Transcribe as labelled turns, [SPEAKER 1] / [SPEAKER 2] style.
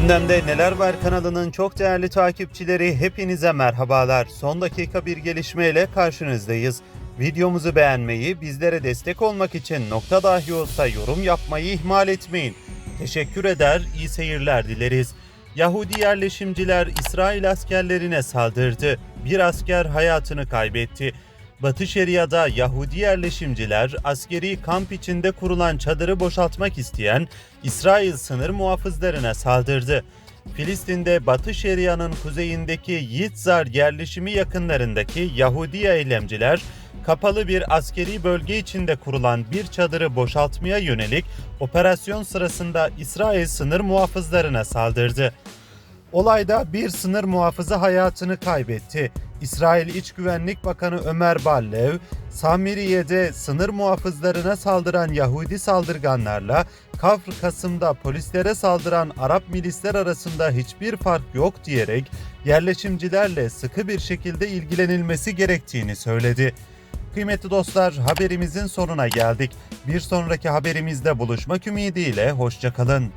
[SPEAKER 1] Gündemde Neler Var kanalının çok değerli takipçileri hepinize merhabalar. Son dakika bir gelişmeyle karşınızdayız. Videomuzu beğenmeyi, bizlere destek olmak için nokta dahi olsa yorum yapmayı ihmal etmeyin. Teşekkür eder, iyi seyirler dileriz. Yahudi yerleşimciler İsrail askerlerine saldırdı. Bir asker hayatını kaybetti. Batı Şeria'da Yahudi yerleşimciler askeri kamp içinde kurulan çadırı boşaltmak isteyen İsrail sınır muhafızlarına saldırdı. Filistin'de Batı Şeria'nın kuzeyindeki Yitzhar yerleşimi yakınlarındaki Yahudi eylemciler kapalı bir askeri bölge içinde kurulan bir çadırı boşaltmaya yönelik operasyon sırasında İsrail sınır muhafızlarına saldırdı. Olayda bir sınır muhafızı hayatını kaybetti. İsrail İç Güvenlik Bakanı Ömer Ballev, Samiriye'de sınır muhafızlarına saldıran Yahudi saldırganlarla Kafr Kasım'da polislere saldıran Arap milisler arasında hiçbir fark yok diyerek yerleşimcilerle sıkı bir şekilde ilgilenilmesi gerektiğini söyledi. Kıymetli dostlar haberimizin sonuna geldik. Bir sonraki haberimizde buluşmak ümidiyle hoşçakalın.